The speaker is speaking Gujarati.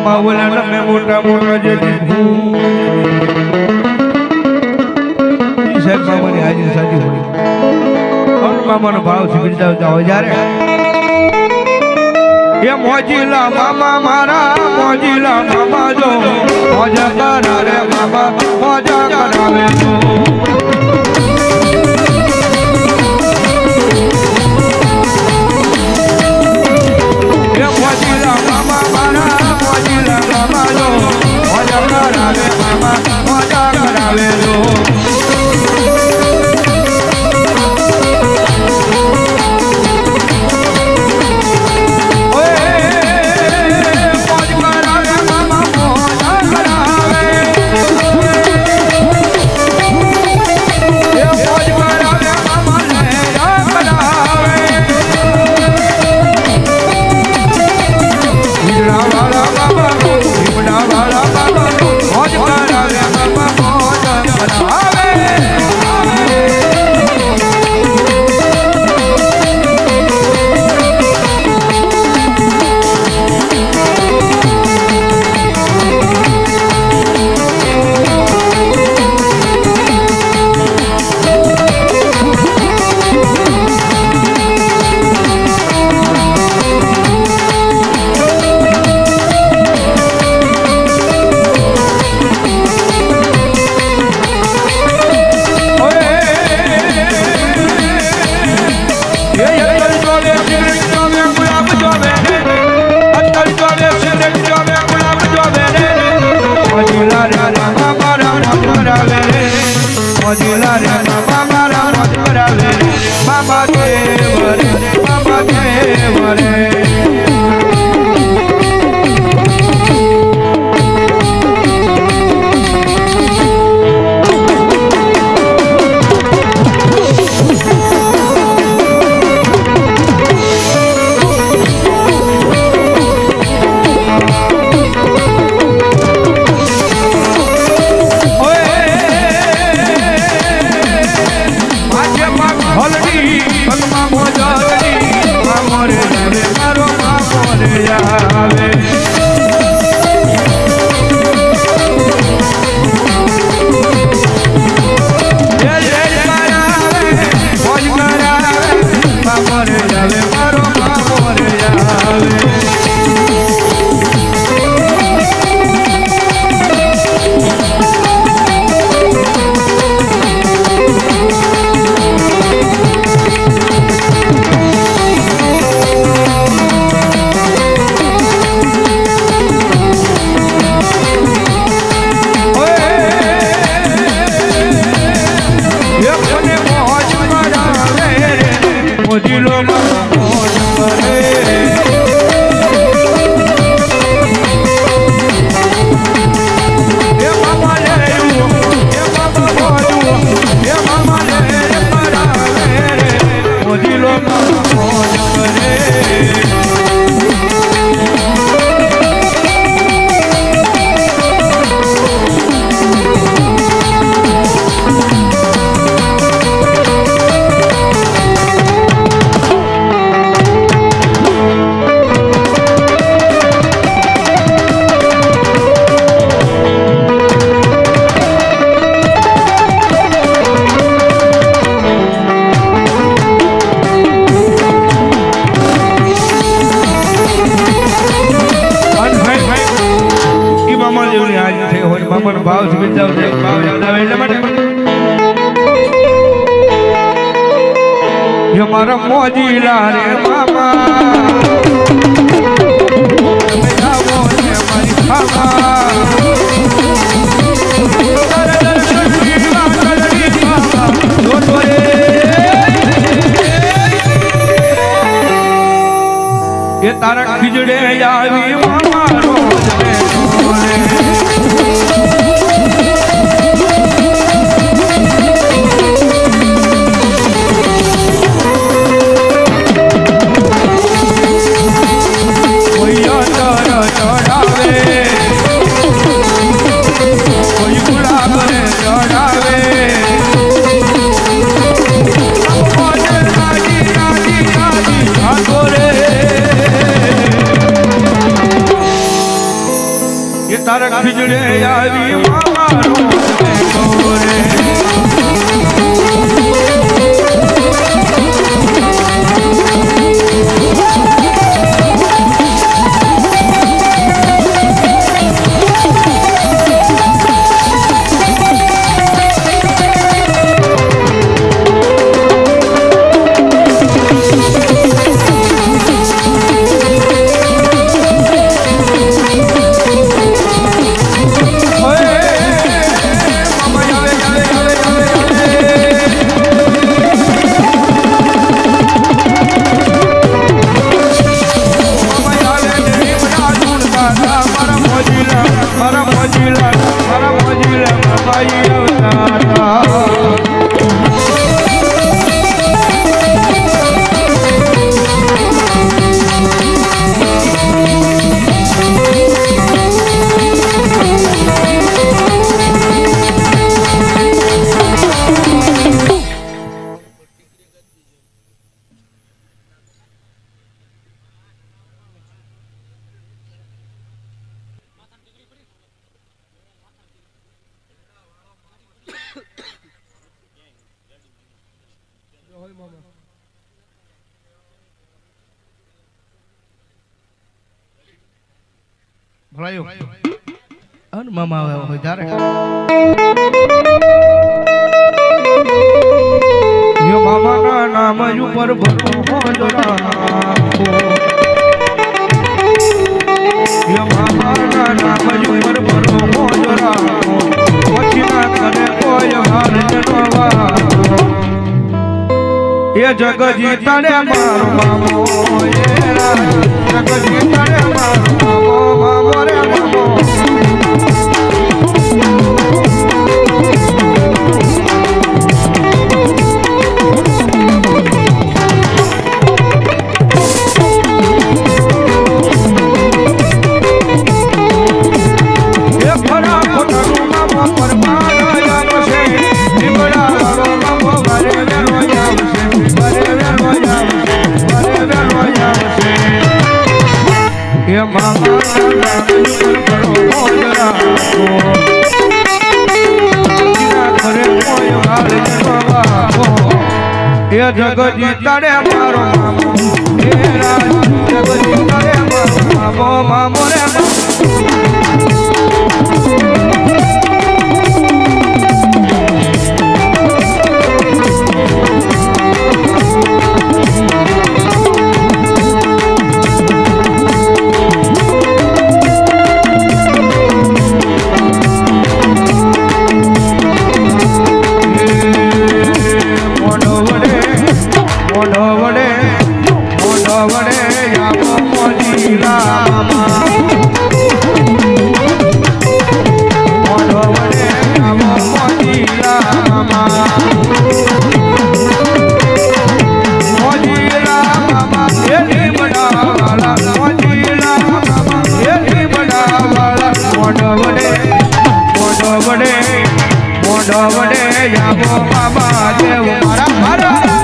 મામા બોલ્યા તમે મોટા મોટા જે દીધું સાહેબ બાબાની હાજરી સાચી હોય અન મામાનો ભાવ સ્વીકારતા આવતા હોય જ્યારે એ મોજીલા મામા મારા મોજીલા મામા જો મોજા કરાવે મામા મોજા કરાવે જો મજા કરાવેલો કરાવે મામા મોજ કરાવે જો બાબા દેવ રે બાબા દેવ રે. yeah. થઈ હોય ભાવ સ્વીકારતા ભાવ યાદ આવે એટલા માટે. મારા મોજી રે મામા. મારા મોજીલા મારા મોજીલા મામાઈ આવતા હતા. ભળાયો અન મામા આવે હોય ત્યારે યો મામાના નામ ઉપર ભરું હો યો એ જગજી મારો મામો એ મારો મામો મામો રે મામો એ એ જગજી તારે મારો મામો એ રાજ જગજી તારે મારો મામો મામો રે મામો મોઢો વડે મોઢો વડે મોઢો વડે યામો બાબા દેવ મારા મારા.